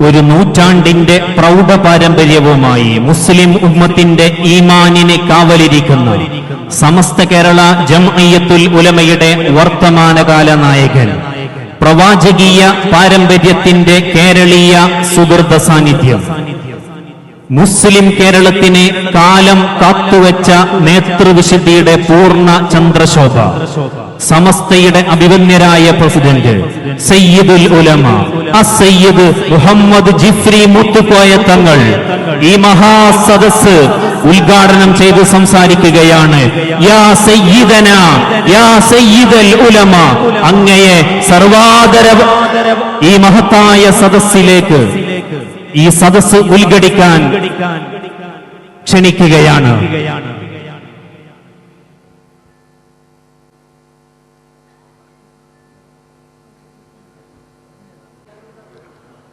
ഒരു നൂറ്റാണ്ടിന്റെ പ്രൗഢ പാരമ്പര്യവുമായി മുസ്ലിം ഉമ്മത്തിന്റെ ഈമാനിനെ കാവലിരിക്കുന്ന സമസ്ത കേരള ജംഅയ്യത്തുൽ ഉലമയുടെ വർത്തമാനകാല നായകൻ പ്രവാചകീയ പാരമ്പര്യത്തിന്റെ കേരളീയ സുഹൃത സാന്നിധ്യം. മുസ്ലിം കേരളത്തിനെ കാലം കാത്തുവച്ച നേതൃവിശുദ്ധിയുടെ പൂർണ ചന്ദ്രശോഭ സമസ്തയുടെ അഭിമന്യരായ പ്രസിഡന്റ് സയ്യിദുൽ ഉലമ അസയ്യിദ് മുഹമ്മദ് ജിഫ്രി മുത്തുക്കോയ തങ്ങൾ ഈ മഹാസദസ് ഉദ്ഘാടനം ചെയ്ത് സംസാരിക്കുകയാണ്. യാ സയ്യിദന യാ സയ്യിദൽ ഉലമ അങ്ങയെ സർവാദര ഈ മഹത്തായ സദസ്സിലേക്ക് ഈ സദസ് ഉദ്ഘടിക്കാൻ ക്ഷണിക്കുകയാണ്.